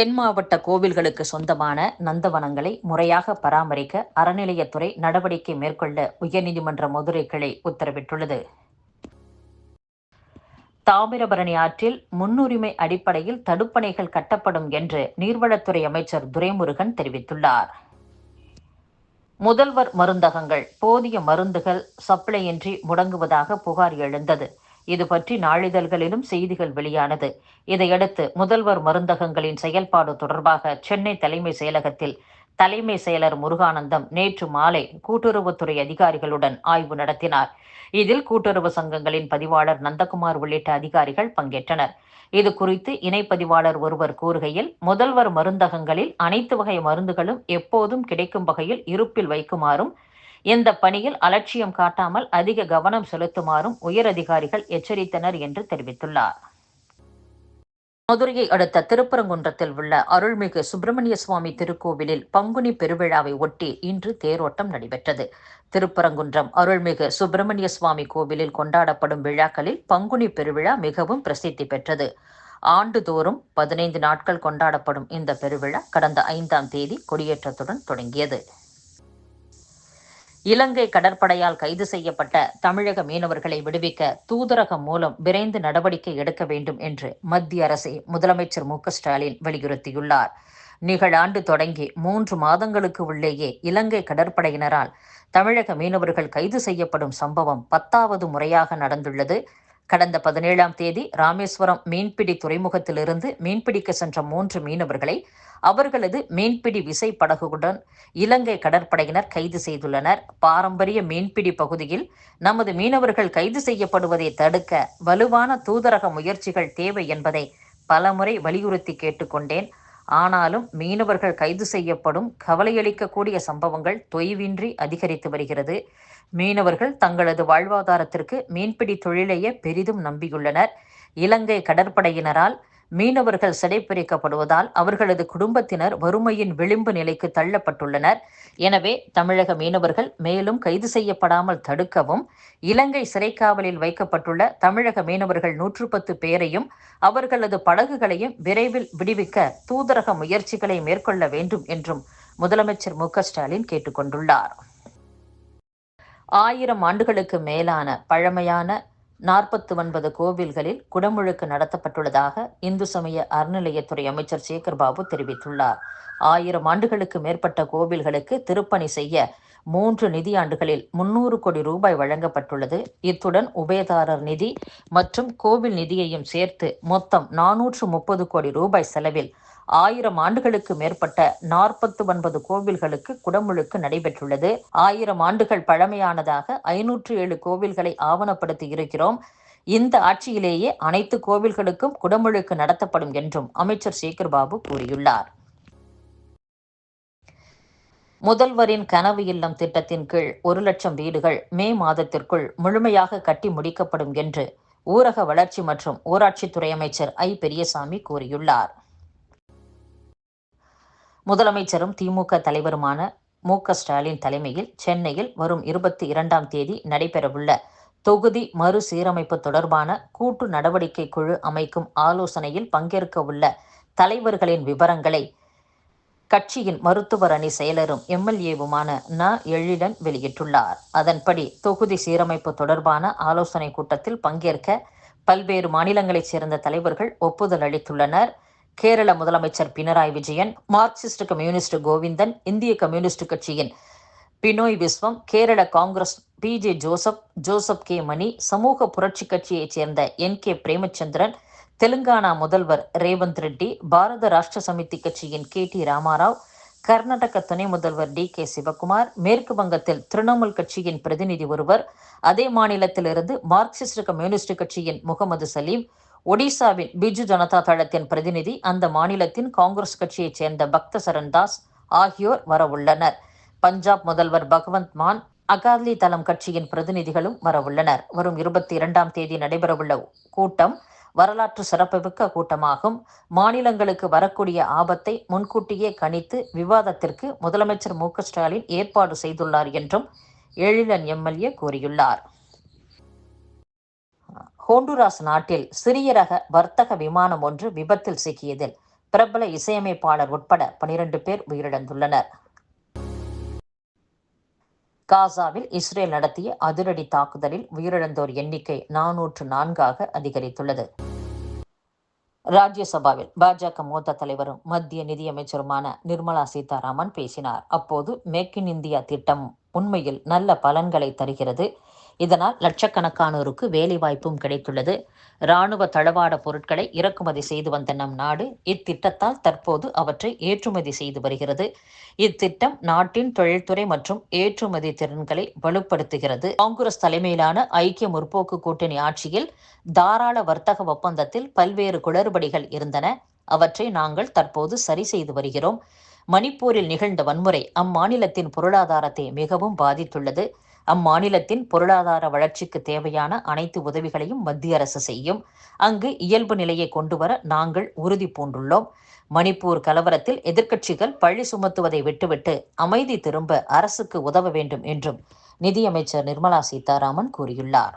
தென் மாவட்ட கோவில்களுக்கு சொந்தமான நந்தவனங்களை முறையாக பராமரிக்க அறநிலையத்துறை நடவடிக்கை மேற்கொள்ள உயர்நீதிமன்ற மதுரை கிளை உத்தரவிட்டுள்ளது. தாமிரபரணி ஆற்றில் முன்னுரிமை அடிப்படையில் தடுப்பணைகள் கட்டப்படும் என்று நீர்வளத்துறை அமைச்சர் துரைமுருகன் தெரிவித்துள்ளார். முதல்வர் மருந்தகங்கள் போதிய மருந்துகள் சப்ளையின்றி முடங்குவதாக புகார் எழுந்தது. இது பற்றி நாளிதழ்களிலும் செய்திகள் வெளியானது. இதையடுத்து முதல்வர் மருந்தகங்களின் செயல்பாடு தொடர்பாக சென்னை தலைமை செயலகத்தில் தலைமை செயலர் முருகானந்தம் நேற்று மாலை கூட்டுறவுத்துறை அதிகாரிகளுடன் ஆய்வு நடத்தினார். இதில் கூட்டுறவு சங்கங்களின் பதிவாளர் நந்தகுமார் உள்ளிட்ட அதிகாரிகள் பங்கேற்றனர். இது குறித்து இணைப்பதிவாளர் ஒருவர் கூறுகையில் முதல்வர் மருந்தகங்களில் அனைத்து வகை மருந்துகளும் எப்போதும் கிடைக்கும் வகையில் இருப்பில் வைக்குமாறும் இந்த பணியில் அலட்சியம் காட்டாமல் அதிக கவனம் செலுத்துமாறும் உயர் அதிகாரிகள் எச்சரித்தனர் என்று தெரிவித்துள்ளார். மதுரையை அடுத்த திருப்பரங்குன்றத்தில் உள்ள அருள்மிகு சுப்பிரமணிய சுவாமி திருக்கோவிலில் பங்குனி பெருவிழாவை ஒட்டி இன்று தேரோட்டம் நடைபெற்றது. திருப்பரங்குன்றம் அருள்மிகு சுப்பிரமணிய சுவாமி கோவிலில் கொண்டாடப்படும் விழாக்களில் பங்குனி பெருவிழா மிகவும் பிரசித்தி பெற்றது. ஆண்டுதோறும் பதினைந்து நாட்கள் கொண்டாடப்படும் இந்த பெருவிழா கடந்த ஐந்தாம் தேதி கொடியேற்றத்துடன் தொடங்கியது. இலங்கை கடற்படையால் கைது செய்யப்பட்ட தமிழக மீனவர்களை விடுவிக்க தூதரகம் மூலம் விரைந்து நடவடிக்கை எடுக்க வேண்டும் என்று மத்திய அரசை முதலமைச்சர் மு ஸ்டாலின் வலியுறுத்தியுள்ளார். நிகழாண்டு தொடங்கி மூன்று மாதங்களுக்கு உள்ளேயே இலங்கை கடற்படையினரால் தமிழக மீனவர்கள் கைது செய்யப்படும் சம்பவம் பத்தாவது முறையாக நடந்துள்ளது. கடந்த பதினேழாம் தேதி ராமேஸ்வரம் மீன்பிடி துறைமுகத்திலிருந்து மீன்பிடிக்க சென்ற மூன்று மீனவர்களை அவர்களது மீன்பிடி விசை படகுடன் இலங்கை கடற்படையினர் கைது செய்துள்ளனர். பாரம்பரிய மீன்பிடி பகுதியில் நமது மீனவர்கள் கைது செய்யப்படுவதை தடுக்க வலுவான தூதரக முயற்சிகள் தேவை என்பதை பலமுறை வலியுறுத்தி கேட்டுக்கொண்டேன். ஆனாலும் மீனவர்கள் கைது செய்யப்படும் கவலையளிக்கக்கூடிய சம்பவங்கள் தொய்வின்றி அதிகரித்து வருகிறது. மீனவர்கள் தங்களது வாழ்வாதாரத்திற்கு மீன்பிடி தொழிலையே பெரிதும் நம்பியுள்ளனர். இலங்கை கடற்படையினரால் மீனவர்கள் சிறைப்பிடிக்கப்படுவதால் அவர்களது குடும்பத்தினர் வறுமையின் விளிம்பு நிலைக்கு தள்ளப்பட்டுள்ளனர். எனவே தமிழக மீனவர்கள் மேலும் கைது செய்யப்படாமல் தடுக்கவும் இலங்கை சிறைக்காவலில் வைக்கப்பட்டுள்ள தமிழக மீனவர்கள் நூற்று பத்து பேரையும் அவர்களது படகுகளையும் விரைவில் விடுவிக்க தூதரக முயற்சிகளை மேற்கொள்ள வேண்டும் என்றும் முதலமைச்சர் மு ஸ்டாலின் கேட்டுக்கொண்டுள்ளார். ஆயிரம் ஆண்டுகளுக்கு மேலான பழமையான நாற்பத்தி ஒன்பது கோவில்களில் குடமுழுக்கு நடத்தப்பட்டுள்ளதாக இந்து சமய அறநிலையத்துறை அமைச்சர் சேகர்பாபு தெரிவித்துள்ளார். ஆயிரம் ஆண்டுகளுக்கு மேற்பட்ட கோவில்களுக்கு திருப்பணி செய்ய மூன்று நிதியாண்டுகளில் முன்னூறு கோடி ரூபாய் வழங்கப்பட்டுள்ளது. இத்துடன் உபயதாரர் நிதி மற்றும் கோவில் நிதியையும் சேர்த்து மொத்தம் நானூற்று முப்பது கோடி ரூபாய் செலவில் ஆயிரம் ஆண்டுகளுக்கு மேற்பட்ட நாற்பத்து ஒன்பது கோவில்களுக்கு குடமுழுக்கு நடைபெற்றுள்ளது. ஆயிரம் ஆண்டுகள் பழமையானதாக ஐநூற்று ஏழு கோவில்களை ஆவணப்படுத்தி இருக்கிறோம். இந்த ஆட்சியிலேயே அனைத்து கோவில்களுக்கும் குடமுழுக்கு நடத்தப்படும் என்றும் அமைச்சர் சேகர்பாபு கூறியுள்ளார். முதல்வரின் கனவு இல்லம் திட்டத்தின் கீழ் ஒரு லட்சம் வீடுகள் மே மாதத்திற்குள் முழுமையாக கட்டி முடிக்கப்படும் என்று ஊரக வளர்ச்சி மற்றும் ஊராட்சித்துறை அமைச்சர் ஐ. பெரியசாமி கூறியுள்ளார். முதலமைச்சரும் திமுக தலைவருமான மு ஸ்டாலின் தலைமையில் சென்னையில் வரும் இருபத்தி இரண்டாம் தேதி நடைபெறவுள்ள தொகுதி மறுசீரமைப்பு தொடர்பான கூட்டு நடவடிக்கை குழு அமைக்கும் ஆலோசனையில் பங்கேற்க உள்ள தலைவர்களின் விவரங்களை கட்சியின் மருத்துவர் அணி செயலரும் எம்எல்ஏவுமான ந. எழிலன் வெளியிட்டுள்ளார். அதன்படி தொகுதி சீரமைப்பு தொடர்பான ஆலோசனை கூட்டத்தில் பங்கேற்க பல்வேறு மாநிலங்களைச் சேர்ந்த தலைவர்கள் ஒப்புதல் அளித்துள்ளனர். கேரள முதலமைச்சர் பினராயி விஜயன் மார்க்சிஸ்ட் கம்யூனிஸ்ட் கோவிந்தன் இந்திய கம்யூனிஸ்ட் கட்சியின் Binoy Viswam Kerala Congress P J Joseph Joseph K Mani சமூக புரட்சி கட்சியைச் சேர்ந்த என் கே பிரேமச்சந்திரன் தெலுங்கானா முதல்வர் ரேவந்த் ரெட்டி பாரத ராஷ்டிர சமிதி கட்சியின் கே டி ராமாராவ் கர்நாடக துணை முதல்வர் டி கே சிவகுமார் மேற்கு வங்கத்தில் திரிணாமுல் கட்சியின் பிரதிநிதி ஒருவர் அதே மாநிலத்திலிருந்து மார்க்சிஸ்ட் கம்யூனிஸ்ட் கட்சியின் முகமது சலீம் ஒடிசாவின் பிஜு ஜனதா தளத்தின் பிரதிநிதி அந்த மாநிலத்தின் காங்கிரஸ் கட்சியைச் சேர்ந்த பக்த சரண் தாஸ் ஆகியோர் வரவுள்ளனர். பஞ்சாப் முதல்வர் பகவந்த் மான் அகாலி தளம் கட்சியின் பிரதிநிதிகளும் வரவுள்ளனர். வரும் இருபத்தி இரண்டாம் தேதி நடைபெறவுள்ள கூட்டம் வரலாற்று சிறப்புமிக்க கூட்டமாகும். மாநிலங்களுக்கு வரக்கூடிய ஆபத்தை முன்கூட்டியே கணித்து விவாதத்திற்கு முதலமைச்சர் மு ஸ்டாலின் ஏற்பாடு செய்துள்ளார் என்றும் எழிலன் எம்எல்ஏ கூறியுள்ளார். ஹோண்டுராஸ் நாட்டில் சிறிய ரக வர்த்தக விமானம் ஒன்று விபத்தில் சிக்கியதில் பிரபல இசையமைப்பாளர் உட்பட பனிரெண்டு பேர் உயிரிழந்துள்ளனர். காசாவில் இஸ்ரேல் நடத்திய அதிரடி தாக்குதலில் உயிரிழந்தோர் எண்ணிக்கை நானூற்று நான்காக அதிகரித்துள்ளது. ராஜ்யசபாவில் பாஜக மூத்த தலைவரும் மத்திய நிதியமைச்சருமான நிர்மலா சீதாராமன் பேசினார். அப்போது மேக் இன் இந்தியா திட்டம் உண்மையில் நல்ல பலன்களை தருகிறது. இதனால் லட்சக்கணக்கானோருக்கு வேலைவாய்ப்பும் கிடைத்துள்ளது. இராணுவ தளவாட பொருட்களை இறக்குமதி செய்து வந்த நம் நாடு இத்திட்டத்தால் தற்போது அவற்றை ஏற்றுமதி செய்து வருகிறது. இத்திட்டம் நாட்டின் தொழில்துறை மற்றும் ஏற்றுமதி திறன்களை வலுப்படுத்துகிறது. காங்கிரஸ் தலைமையிலான ஐக்கிய முற்போக்கு கூட்டணி ஆட்சியில் தாராள வர்த்தக ஒப்பந்தத்தில் பல்வேறு குளறுபடிகள் இருந்தன. அவற்றை நாங்கள் தற்போது சரி செய்து வருகிறோம். மணிப்பூரில் நிகழ்ந்த வன்முறை அம்மாநிலத்தின் பொருளாதாரத்தை மிகவும் பாதித்துள்ளது. அம்மாநிலத்தின் பொருளாதார வளர்ச்சிக்கு தேவையான அனைத்து உதவிகளையும் மத்திய அரசு செய்யும். அங்கு இயல்பு நிலையை கொண்டுவர நாங்கள் உறுதி பூண்டுள்ளோம். மணிப்பூர் கலவரத்தில் எதிர்க்கட்சிகள் பழி சுமத்துவதை விட்டுவிட்டு அமைதி திரும்ப அரசுக்கு உதவ வேண்டும் என்றும் நிதியமைச்சர் நிர்மலா சீதாராமன் கூறியுள்ளார்.